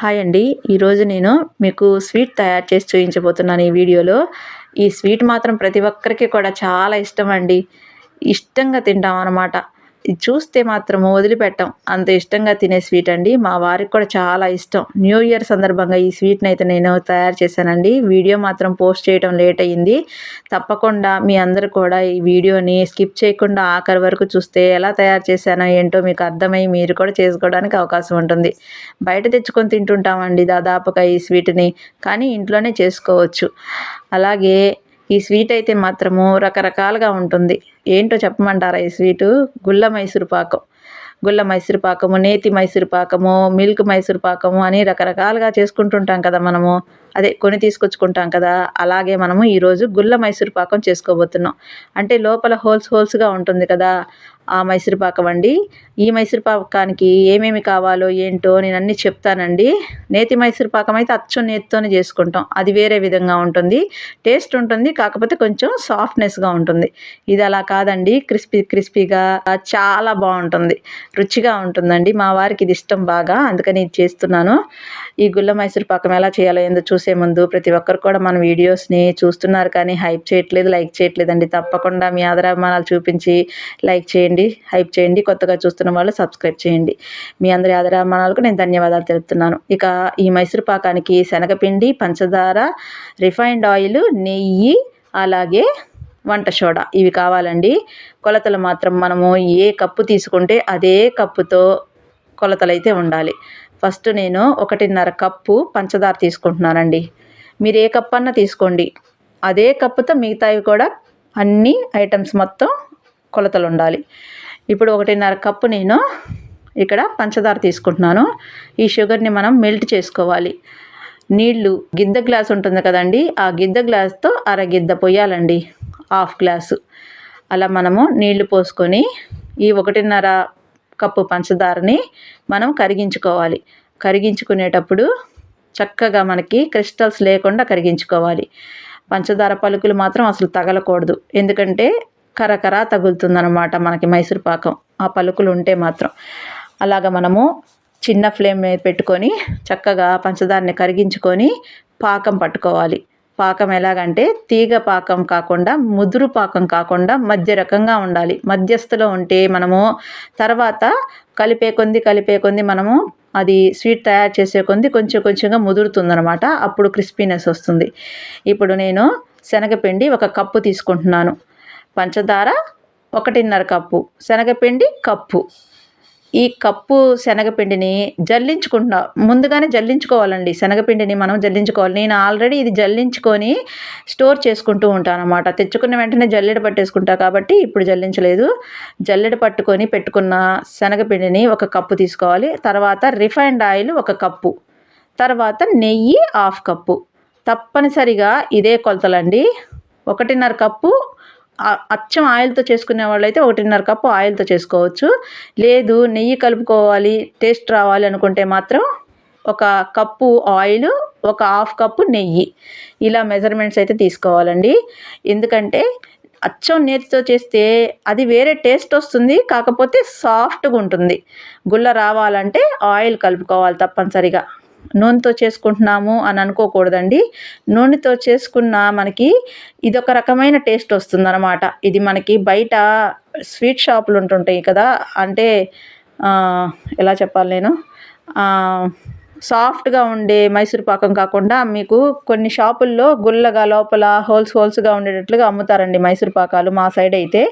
Hi అండి. ఈరోజు నేను మీకు స్వీట్ తయారు చేసి చూపించబోతున్నాను ఈ వీడియోలో. ఈ స్వీట్ మాత్రం ప్రతి ఒక్కరికి కూడా చాలా ఇష్టం అండి. ఇష్టంగా తింటాం అన్నమాట. చూస్తే మాత్రం వదిలిపెట్టాం. అంత ఇష్టంగా తినే స్వీట్ అండి. మా వారికి కూడా చాలా ఇష్టం. న్యూ ఇయర్ సందర్భంగా ఈ స్వీట్ని అయితే నేను తయారు చేశానండి. వీడియో మాత్రం పోస్ట్ చేయడం లేట్ అయ్యింది. తప్పకుండా మీ అందరు కూడా ఈ వీడియోని స్కిప్ చేయకుండా ఆఖరి వరకు చూస్తే ఎలా తయారు చేశానో ఏంటో మీకు అర్థమై మీరు కూడా చేసుకోవడానికి అవకాశం ఉంటుంది. బయట తెచ్చుకొని తింటుంటామండి దాదాపుగా ఈ స్వీట్ని. కానీ ఇంట్లోనే చేసుకోవచ్చు. అలాగే ఈ స్వీట్ అయితే మాత్రము రకరకాలుగా ఉంటుంది. ఏంటో చెప్పమంటారా ఈ స్వీటు? గుల్ల మైసూరు పాకం. గుల్ల మైసూరు పాకము నేతి మైసూరు పాకము మిల్క్ మైసూరు పాకము అని రకరకాలుగా చేసుకుంటుంటాం కదా మనము. అదే కొని తీసుకొచ్చుకుంటాం కదా అలాగే మనము ఈరోజు గుల్ల మైసూరు పాకం చేసుకోబోతున్నాం. అంటే లోపల హోల్స్ హోల్స్గా ఉంటుంది కదా ఆ మైసూర్ పాకం అండి. ఈ మైసూర్ పాకానికి ఏమేమి కావాలో ఏంటో నేను అన్నీ చెప్తానండి. నేతి మైసూర్ పాకం అయితే అచ్చం నేతితోనే చేసుకుంటాం. అది వేరే విధంగా ఉంటుంది. టేస్ట్ ఉంటుంది కాకపోతే కొంచెం సాఫ్ట్నెస్గా ఉంటుంది. ఇది అలా కాదండి. క్రిస్పీ క్రిస్పీగా చాలా బాగుంటుంది. రుచిగా ఉంటుందండి. మా వారికి ఇది ఇష్టం బాగా. అందుకని ఇది చేస్తున్నాను. ఈ గుల్ల మైసూర్ పాకం ఎలా చేయాలో ఏందో చూసి ముందు ప్రతి ఒక్కరు కూడా మన వీడియోస్ని చూస్తున్నారు కానీ హైప్ చేయట్లేదు లైక్ చేయట్లేదండి. తప్పకుండా మీ ఆదరాభిమానాలు చూపించి లైక్ చేయండి హైప్ చేయండి కొత్తగా చూస్తున్న వాళ్ళు సబ్స్క్రైబ్ చేయండి. మీ అందరి ఆదరాభిమానాలకు నేను ధన్యవాదాలు తెలుపుతున్నాను. ఇక ఈ మైసూరు పాకానికి శనగపిండి పంచదార రిఫైన్డ్ ఆయిల్ నెయ్యి అలాగే వంట సోడా ఇవి కావాలండి. కొలతలు మాత్రం మనము ఏ కప్పు తీసుకుంటే అదే కప్పుతో కొలతలు అయితే ఉండాలి. ఫస్ట్ నేను ఒకటిన్నర కప్పు పంచదార తీసుకుంటున్నానండి. మీరు ఏ కప్పు అన్నా తీసుకోండి. అదే కప్పుతో మిగతావి కూడా అన్ని ఐటమ్స్ మొత్తం కొలతలు ఉండాలి ఇప్పుడు ఒకటిన్నర కప్పు నేను ఇక్కడ పంచదార తీసుకుంటున్నాను. ఈ షుగర్ని మనం మెల్ట్ చేసుకోవాలి. నీళ్ళు గిద్ద గ్లాస్ ఉంటుంది కదండి ఆ గిద్ద గ్లాస్తో అర గిద్ద పోయాలండి హాఫ్ గ్లాసు. అలా మనము నీళ్ళు పోసుకొని ఈ ఒకటిన్నర కప్పు పంచదారని మనం కరిగించుకోవాలి. కరిగించుకునేటప్పుడు చక్కగా మనకి క్రిస్టల్స్ లేకుండా కరిగించుకోవాలి. పంచదార పలుకులు మాత్రం అసలు తగలకూడదు. ఎందుకంటే కరకర తగులుతుందనమాట మనకి మైసూర్ పాకం. ఆ పలుకులు ఉంటే మాత్రం. అలాగ మనము చిన్న ఫ్లేమ్ మీద పెట్టుకొని చక్కగా పంచదారని కరిగించుకొని పాకం పట్టుకోవాలి. పాకం ఎలాగంటే తీగ పాకం కాకుండా ముదురు పాకం కాకుండా మధ్య రకంగా ఉండాలి. మధ్యస్థలో ఉంటే మనము తర్వాత కలిపే కొంది కలిపే కొంది మనము అది స్వీట్ తయారు చేసే కొంది కొంచెం కొంచెంగా ముదురుతుందనమాట అప్పుడు క్రిస్పీనెస్ వస్తుంది. ఇప్పుడు నేను శనగపిండి ఒక కప్పు తీసుకుంటున్నాను. పంచదార ఒకటిన్నర కప్పు. శనగపిండి కప్పు. ఈ కప్పు శనగపిండిని జల్లించుకుంటున్నా ముందుగానే జల్లించుకోవాలండి. శనగపిండిని మనం జల్లించుకోవాలి. నేను ఆల్రెడీ ఇది జల్లించుకొని స్టోర్ చేసుకుంటూ ఉంటాను అనమాట తెచ్చుకున్న వెంటనే జల్లెడ పట్టేసుకుంటా కాబట్టి ఇప్పుడు జల్లించలేదు. జల్లెడ పట్టుకొని పెట్టుకున్న శనగపిండిని ఒక కప్పు తీసుకోవాలి. తర్వాత రిఫైన్డ్ ఆయిల్ ఒక కప్పు. తర్వాత నెయ్యి హాఫ్ కప్పు. తప్పనిసరిగా ఇదే కొలతలండి. ఒకటిన్నర కప్పు అచ్చం ఆయిల్తో చేసుకునే వాళ్ళైతే ఒకటిన్నర కప్పు ఆయిల్తో చేసుకోవచ్చు. లేదు నెయ్యి కలుపుకోవాలి టేస్ట్ రావాలి అనుకుంటే మాత్రం ఒక కప్పు ఆయిల్ ఒక హాఫ్ కప్పు నెయ్యి. ఇలా మెజర్మెంట్స్ అయితే తీసుకోవాలండి. ఎందుకంటే అచ్చం నేతితో చేస్తే అది వేరే టేస్ట్ వస్తుంది కాకపోతే సాఫ్ట్గా ఉంటుంది. గుల్ల రావాలంటే ఆయిల్ కలుపుకోవాలి తప్పనిసరిగా. నూనెతో చేసుకుంటున్నాము అని అనుకోకూడదండి. నూనెతో చేసుకున్న మనకి ఇదొక రకమైన టేస్ట్ వస్తుందన్నమాట. ఇది మనకి బయట స్వీట్ షాపులు ఉంటుంటాయి కదా అంటే ఎలా చెప్పాలి నేను? సాఫ్ట్గా ఉండే మైసూర్ పాకం కాకుండా మీకు కొన్ని షాపుల్లో గుల్లగా లోపల హోల్స్ హోల్స్గా ఉండేటట్లుగా అమ్ముతారండి మైసూర్ పాకాలు మా సైడ్ అయితే.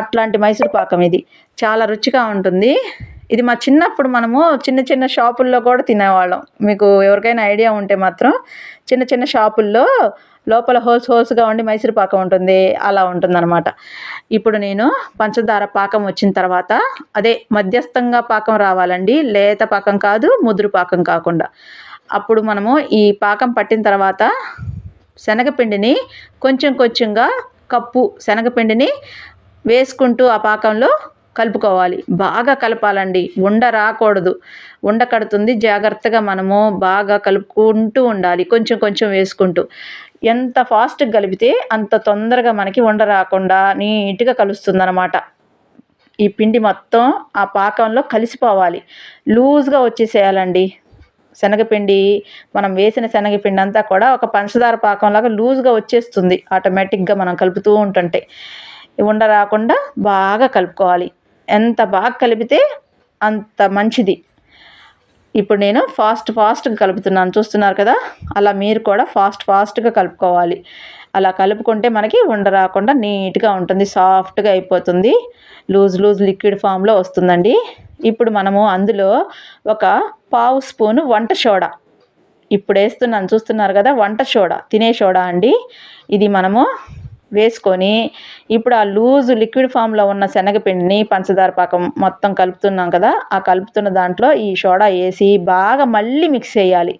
అట్లాంటి మైసూర్ పాకం ఇది. చాలా రుచిగా ఉంటుంది. ఇది మా చిన్నప్పుడు మనము చిన్న చిన్న షాపుల్లో కూడా తినేవాళ్ళం. మీకు ఎవరికైనా ఐడియా ఉంటే మాత్రం చిన్న చిన్న షాపుల్లో లోపల హోల్స్ హోల్స్గా ఉండి మైసూరు పాకం ఉంటుంది అలా ఉంటుందన్నమాట. ఇప్పుడు నేను పంచదార పాకం వచ్చిన తర్వాత అదే మధ్యస్థంగా పాకం రావాలండి లేత పాకం కాదు ముదురు పాకం కాకుండా. అప్పుడు మనము ఈ పాకం పట్టిన తర్వాత శనగపిండిని కొంచెం కొంచెంగా కప్పు శనగపిండిని వేసుకుంటూ ఆ పాకంలో కలుపుకోవాలి. బాగా కలపాలండి. ఉండ రాకూడదు. ఉండ కడుతుంది. జాగ్రత్తగా మనము బాగా కలుపుకుంటూ ఉండాలి. కొంచెం కొంచెం వేసుకుంటూ. ఎంత ఫాస్ట్గా కలిపితే అంత తొందరగా మనకి ఉండ రాకుండా నీట్గా కలుస్తుంది అనమాట ఈ పిండి మొత్తం ఆ పాకంలో కలిసిపోవాలి. లూజ్గా వచ్చేసేయాలండి. శనగపిండి మనం వేసిన శనగపిండి అంతా కూడా ఒక పంచదార పాకంలాగా లూజ్గా వచ్చేస్తుంది. ఆటోమేటిక్గా మనం కలుపుతూ ఉంటుంటే. ఉండ రాకుండా బాగా కలుపుకోవాలి. ఎంత బాగా కలిపితే అంత మంచిది. ఇప్పుడు నేను ఫాస్ట్ ఫాస్ట్గా కలుపుతున్నాను. చూస్తున్నారు కదా? అలా మీరు కూడా ఫాస్ట్ ఫాస్ట్గా కలుపుకోవాలి. అలా కలుపుకుంటే మనకి ఉండ రాకుండా నీట్గా ఉంటుంది. సాఫ్ట్గా అయిపోతుంది. లూజ్ లూజ్ లిక్విడ్ ఫామ్లో వస్తుందండి. ఇప్పుడు మనము అందులో ఒక పావు స్పూను వంట సోడా. ఇప్పుడు వేస్తున్నాను. చూస్తున్నారు కదా? వంట సోడా. తినే సోడా అండి. ఇది మనము వేసుకొని ఇప్పుడు ఆ లూజ్ లిక్విడ్ ఫామ్లో ఉన్న శనగపిండిని పంచదార పాకం మొత్తం కలుపుతున్నాం కదా ఆ కలుపుతున్న దాంట్లో ఈ సోడా వేసి బాగా మళ్ళీ మిక్స్ చేయాలి.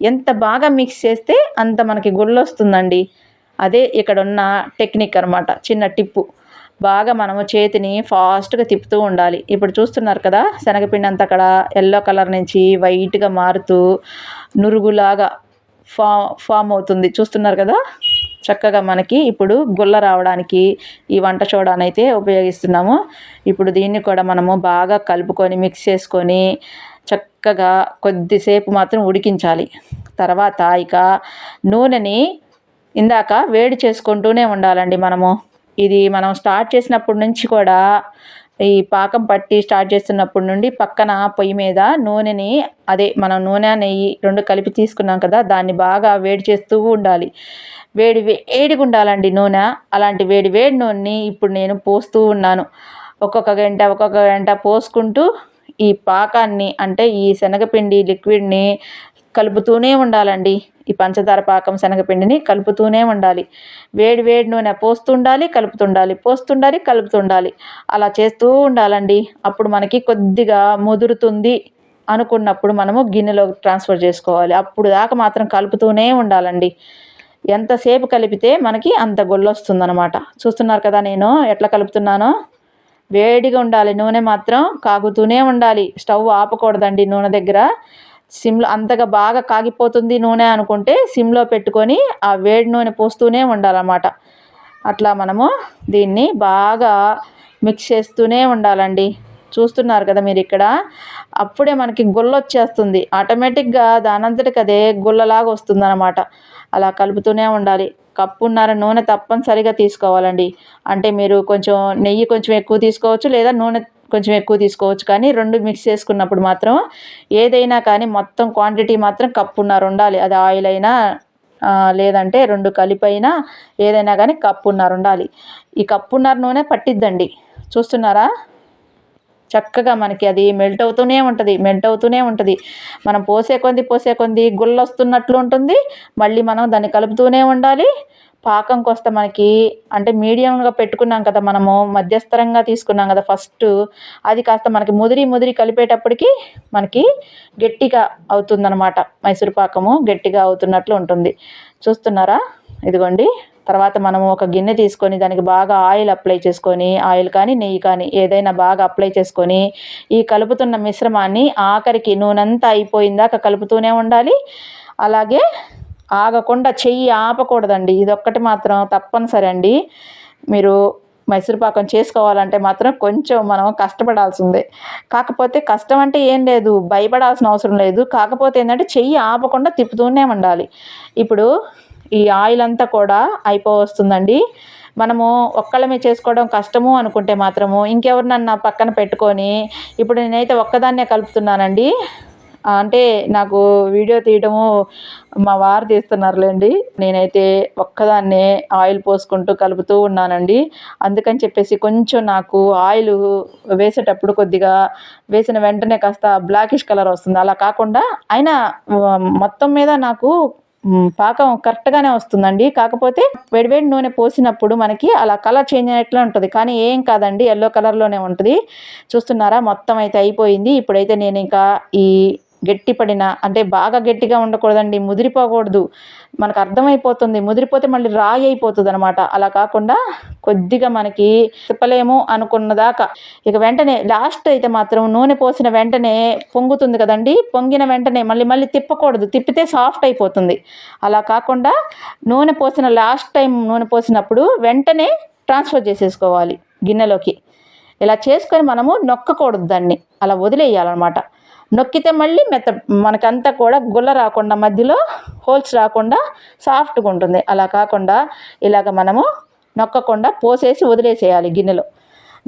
ఎంత బాగా మిక్స్ చేస్తే అంత మనకి గుళ్ళు వస్తుందండి అదే ఇక్కడ ఉన్న టెక్నిక్ అనమాట చిన్న టిప్పు. బాగా మనము చేతిని ఫాస్ట్గా తిప్పుతూ ఉండాలి. ఇప్పుడు చూస్తున్నారు కదా శనగపిండి అంతా అక్కడ ఎల్లో కలర్ నుంచి వైట్గా మారుతూ నురుగులాగా ఫా ఫామ్ అవుతుంది. చూస్తున్నారు కదా? చక్కగా మనకి ఇప్పుడు గుల్ల రావడానికి ఈ వంట సోడానైతే ఉపయోగిస్తున్నాము. ఇప్పుడు దీన్ని కూడా మనము బాగా కలుపుకొని మిక్స్ చేసుకొని చక్కగా కొద్దిసేపు మాత్రం ఉడికించాలి. తర్వాత ఇక నూనెని ఇందాక వేడి చేసుకుంటూనే ఉండాలండి మనము. ఇది మనం స్టార్ట్ చేసినప్పటి నుంచి కూడా ఈ పాకం పట్టి స్టార్ట్ చేస్తున్నప్పటి నుండి పక్కన పొయ్యి మీద నూనెని అదే మనం నూనె నెయ్యి రెండు కలిపి తీసుకున్నాం కదా దాన్ని బాగా వేడి చేస్తూ ఉండాలి. వేడి వేడిగా ఉండాలండి నూనె. అలాంటి వేడి వేడి నూనెని ఇప్పుడు నేను పోస్తూ ఉన్నాను. ఒక్కొక్క గంట ఒక్కొక్క గంట పోసుకుంటూ ఈ పాకాన్ని అంటే ఈ శనగపిండి లిక్విడ్ని కలుపుతూనే ఉండాలండి. ఈ పంచదార పాకం శనగపిండిని కలుపుతూనే ఉండాలి. వేడి వేడి నూనె పోస్తుండాలి కలుపుతుండాలి పోస్తుండాలి కలుపుతుండాలి. అలా చేస్తూ ఉండాలండి. అప్పుడు మనకి కొద్దిగా ముదురుతుంది అనుకున్నప్పుడు మనము గిన్నెలోకి ట్రాన్స్ఫర్ చేసుకోవాలి. అప్పుడు దాకా మాత్రం కలుపుతూనే ఉండాలండి. ఎంతసేపు కలిపితే మనకి అంత గొల్లొస్తుందనమాట. చూస్తున్నారు కదా నేను ఎట్లా కలుపుతున్నానో? వేడిగా ఉండాలి. నూనె మాత్రం కాగుతూనే ఉండాలి. స్టవ్ ఆపకూడదండి నూనె దగ్గర. సిమ్లో అంతగా బాగా కాగిపోతుంది నూనె అనుకుంటే సిమ్లో పెట్టుకొని ఆ వేడి నూనె పోస్తూనే ఉండాలన్నమాట. అట్లా మనము దీన్ని బాగా మిక్స్ చేస్తూనే ఉండాలండి. చూస్తున్నారు కదా మీరు ఇక్కడ? అప్పుడే మనకి గుల్ల వచ్చేస్తుంది. ఆటోమేటిక్గా దానంతటికి అదే గుల్లలాగా వస్తుందన్నమాట. అలా కలుపుతూనే ఉండాలి. కప్పున్నర నూనె తప్పనిసరిగా తీసుకోవాలండి. అంటే మీరు కొంచెం నెయ్యి కొంచెం ఎక్కువ తీసుకోవచ్చు లేదా నూనె కొంచెం ఎక్కువ తీసుకోవచ్చు. కానీ రెండు మిక్స్ చేసుకున్నప్పుడు మాత్రం ఏదైనా కానీ మొత్తం క్వాంటిటీ మాత్రం కప్పున్నర ఉండాలి. అది ఆయిల్ అయినా లేదంటే రెండు కలిపైనా ఏదైనా కానీ కప్పున్నర ఉండాలి. ఈ కప్పున్నర నూనె పట్టిద్దండి. చూస్తున్నారా? చక్కగా మనకి అది మెల్ట్ అవుతూనే ఉంటుంది మెల్ట్ అవుతూనే ఉంటుంది. మనం పోసే కొంది పోసే కొంది గుళ్ళొస్తున్నట్లు ఉంటుంది. మళ్ళీ మనం దాన్ని కలుపుతూనే ఉండాలి. పాకంకి వస్తే మనకి అంటే మీడియంగా పెట్టుకున్నాం కదా మనము మధ్యస్థరంగా తీసుకున్నాం కదా ఫస్ట్ అది కాస్త మనకి ముదిరి ముదిరి కలిపేటప్పటికి మనకి గట్టిగా అవుతుందన్నమాట. మైసూర్ పాకము గట్టిగా అవుతున్నట్లు ఉంటుంది. చూస్తున్నారా? ఇదిగోండి. తర్వాత మనము ఒక గిన్నె తీసుకొని దానికి బాగా ఆయిల్ అప్లై చేసుకొని ఆయిల్ కానీ నెయ్యి కానీ ఏదైనా బాగా అప్లై చేసుకొని ఈ కలుపుతున్న మిశ్రమాన్ని ఆఖరికి నూనెంతా అయిపోయిందాక కలుపుతూనే ఉండాలి. అలాగే ఆగకుండా చెయ్యి ఆపకూడదండి. ఇదొక్కటి మాత్రం తప్పనిసరి అండి మీరు మైసూరుపాకం చేసుకోవాలంటే మాత్రం కొంచెం మనం కష్టపడాల్సిందే. కాకపోతే కష్టం అంటే ఏం లేదు భయపడాల్సిన అవసరం లేదు. కాకపోతే ఏంటంటే చెయ్యి ఆపకుండా తిప్పుతూనే ఉండాలి. ఇప్పుడు ఈ ఆయిల్ అంతా కూడా అయిపోవస్తుందండి. మనము ఒక్కళ్ళమే చేసుకోవడం కష్టము అనుకుంటే మాత్రము ఇంకెవరినన్నా పక్కన పెట్టుకొని ఇప్పుడు నేనైతే ఒక్కదాన్నే కలుపుతున్నానండి. అంటే నాకు వీడియో తీయడము మా వారు తీస్తున్నారులేండి. నేనైతే ఒక్కదాన్నే ఆయిల్ పోసుకుంటూ కలుపుతూ ఉన్నానండి. అందుకని చెప్పేసి కొంచెం నాకు ఆయిల్ వేసేటప్పుడు కొద్దిగా వేసిన వెంటనే కాస్త బ్లాకిష్ కలర్ వస్తుంది. అలా కాకుండా అయినా మొత్తం మీద నాకు పాకం కరెక్ట్గానే వస్తుందండి. కాకపోతే వేడివేడి నూనె పోసినప్పుడు మనకి అలా కలర్ చేంజ్ అయినట్లు ఉంటుంది. కానీ ఏం కాదండి ఎల్లో కలర్లోనే ఉంటుంది. చూస్తున్నారా మొత్తం అయితే అయిపోయింది. ఇప్పుడైతే నేను ఇంకా ఈ గట్టిపడిన అంటే బాగా గట్టిగా ఉండకూడదండి ముదిరిపోకూడదు. మనకు అర్థమైపోతుంది ముదిరిపోతే మళ్ళీ రాయి అయిపోతుంది అనమాట అలా కాకుండా కొద్దిగా మనకి తిప్పలేము అనుకున్నదాకా. ఇక వెంటనే లాస్ట్ అయితే మాత్రం నూనె పోసిన వెంటనే పొంగుతుంది కదండి పొంగిన వెంటనే మళ్ళీ మళ్ళీ తిప్పకూడదు తిప్పితే సాఫ్ట్ అయిపోతుంది. అలా కాకుండా నూనె పోసిన లాస్ట్ టైం నూనె పోసినప్పుడు వెంటనే ట్రాన్స్ఫర్ చేసేసుకోవాలి గిన్నెలోకి. ఇలా చేసుకొని మనము నొక్కకూడదు దాన్ని. అలా వదిలేయాలన్నమాట. నొక్కితే మళ్ళీ మెత్త మనకంతా కూడా గుల్ల రాకుండా మధ్యలో హోల్స్ రాకుండా సాఫ్ట్గా ఉంటుంది. అలా కాకుండా ఇలాగ మనము నొక్కకుండా పోసేసి వదిలేసేయాలి గిన్నెలో.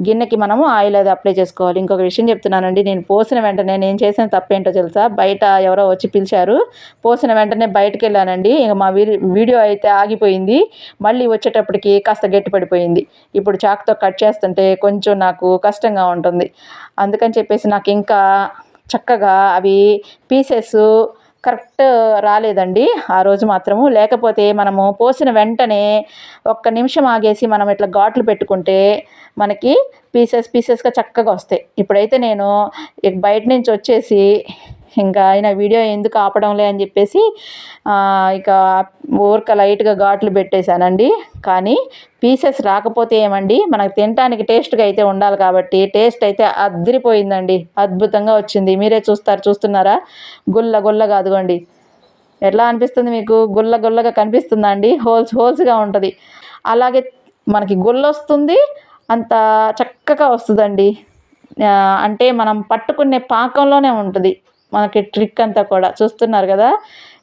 గిన్నెకి మనము ఆయిల్ అది అప్లై చేసుకోవాలి. ఇంకొక విషయం చెప్తున్నానండి నేను పోసిన వెంటనే నేను చేసిన తప్పేంటో తెలుసా? బయట ఎవరో వచ్చి పిలిచారు పోసిన వెంటనే బయటకు వెళ్ళానండి ఇంక మా వీడియో అయితే ఆగిపోయింది. మళ్ళీ వచ్చేటప్పటికి కాస్త గట్టిపడిపోయింది ఇప్పుడు చాకుతో కట్ చేస్తుంటే కొంచెం నాకు కష్టంగా ఉంటుంది. అందుకని చెప్పేసి నాకు ఇంకా చక్కగా అవి పీసెస్ కరెక్ట్ రాలేదండి. ఆ రోజు మాత్రము. లేకపోతే మనము పోసిన వెంటనే ఒక్క నిమిషం ఆగేసి మనం ఇట్లా ఘాట్లు పెట్టుకుంటే మనకి పీసెస్ పీసెస్గా చక్కగా వస్తాయి. ఇప్పుడైతే నేను బయట నుంచి వచ్చేసి ఇంకా ఆయన వీడియో ఎందుకు ఆపడంలే అని చెప్పేసి ఇక ఊరక లైట్గా ఘాట్లు పెట్టేశానండి. కానీ పీసెస్ రాకపోతే ఏమండి మనకు తినటానికి టేస్ట్గా అయితే ఉండాలి కాబట్టి టేస్ట్ అయితే అద్దరిపోయిందండి అద్భుతంగా వచ్చింది. మీరే చూస్తారు చూస్తున్నారా? గుల్ల గుల్లగా అదిగోండి. ఎట్లా అనిపిస్తుంది మీకు? గుల్ల గుల్లగా కనిపిస్తుందా అండి? హోల్స్ హోల్స్గా ఉంటుంది. అలాగే మనకి గుల్ల వస్తుంది అంత చక్కగా వస్తుందండి. అంటే మనం పట్టుకునే పాకంలోనే ఉంటుంది. మనకి ట్రిక్ అంతా కూడా. చూస్తున్నారు కదా?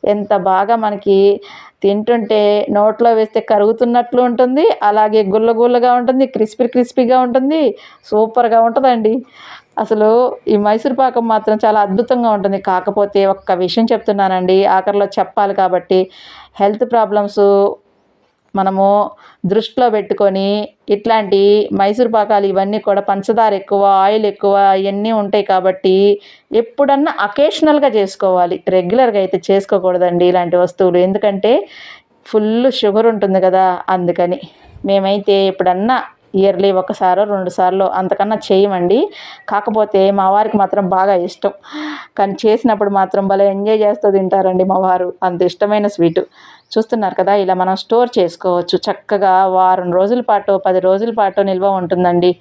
ఎంత బాగా మనకి తింటుంటే నోట్లో వేస్తే కరుగుతున్నట్లు ఉంటుంది. అలాగే గుల్ల గుల్లగా ఉంటుంది క్రిస్పీ క్రిస్పీగా ఉంటుంది సూపర్గా ఉంటుందండి. అసలు ఈ మైసూర్ పాకం మాత్రం చాలా అద్భుతంగా ఉంటుంది. కాకపోతే ఒక్క విషయం చెప్తున్నానండి. ఆఖరిలో చెప్పాలి కాబట్టి హెల్త్ ప్రాబ్లమ్స్ మనము దృష్టిలో పెట్టుకొని ఇట్లాంటి మైసూర్ పాకాలు ఇవన్నీ కూడా పంచదార ఎక్కువ ఆయిల్ ఎక్కువ ఇవన్నీ ఉంటాయి కాబట్టి ఎప్పుడన్నా అకేషనల్గా చేసుకోవాలి. రెగ్యులర్గా అయితే చేసుకోకూడదండి ఇలాంటి వస్తువులు. ఎందుకంటే ఫుల్ షుగర్ ఉంటుంది కదా అందుకని మేమైతే ఎప్పుడన్నా ఇయర్లీ ఒకసారో రెండు సార్లు అంతకన్నా చేయమండి. కాకపోతే మా వారికి మాత్రం బాగా ఇష్టం. కానీ చేసినప్పుడు మాత్రం భలే ఎంజాయ్ చేస్తూ తింటారండి మా వారు. అంత ఇష్టమైన స్వీటు చూస్తున్నారు కదా ఇలా మనం స్టోర్ చేసుకోవచ్చు. చక్కగా వారం రోజుల పాటు పది రోజుల పాటు నిల్వ ఉంటుందండి.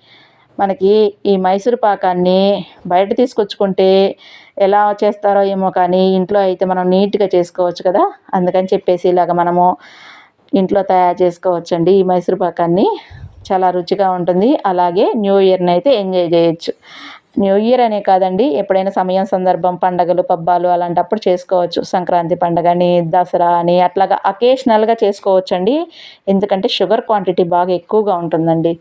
మనకి ఈ మైసూరు పాకాన్ని బయట తీసుకొచ్చుకుంటే ఎలా చేస్తారో ఏమో కానీ ఇంట్లో అయితే మనం నీట్గా చేసుకోవచ్చు కదా. అందుకని చెప్పేసి ఇలాగ మనము ఇంట్లో తయారు చేసుకోవచ్చండి. ఈ మైసూరు పాకాన్ని చాలా రుచిగా ఉంటుంది. అలాగే న్యూ ఇయర్ని అయితే ఎంజాయ్ చేయొచ్చు. న్యూ ఇయర్ అనే కాదండి ఎప్పుడైనా సమయం సందర్భం పండగలు పబ్బాలు అలాంటప్పుడు చేసుకోవచ్చు. సంక్రాంతి పండగ అని దసరా అని అట్లాగా అకేషనల్గా చేసుకోవచ్చు అండి ఎందుకంటే షుగర్ క్వాంటిటీ బాగా ఎక్కువగా ఉంటుందండి.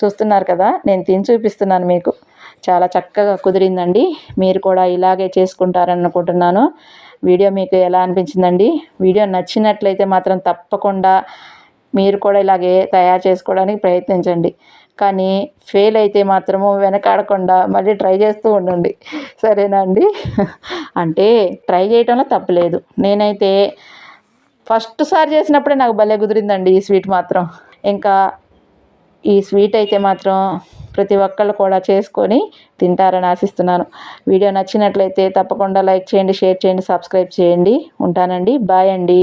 చూస్తున్నారు కదా నేను తిని చూపిస్తున్నాను మీకు. చాలా చక్కగా కుదిరిందండి. మీరు కూడా ఇలాగే చేసుకుంటారని అనుకుంటున్నాను వీడియో మీకు ఎలా అనిపించిందండి? వీడియో నచ్చినట్లయితే మాత్రం తప్పకుండా మీరు కూడా ఇలాగే తయారు చేసుకోవడానికి ప్రయత్నించండి. కానీ ఫెయిల్ అయితే మాత్రము వెనకాడకుండా మళ్ళీ ట్రై చేస్తూ ఉండండి. సరేనా అండి అంటే ట్రై చేయటంలో తప్పలేదు నేనైతే ఫస్ట్ సారి చేసినప్పుడే నాకు భలే కుదిరిందండి ఈ స్వీట్ మాత్రం. ఇంకా ఈ స్వీట్ అయితే మాత్రం ప్రతి ఒక్కళ్ళు కూడా చేసుకొని తింటారని ఆశిస్తున్నాను. వీడియో నచ్చినట్లయితే తప్పకుండా లైక్ చేయండి షేర్ చేయండి సబ్స్క్రైబ్ చేయండి. ఉంటానండి. బాయ్ అండి.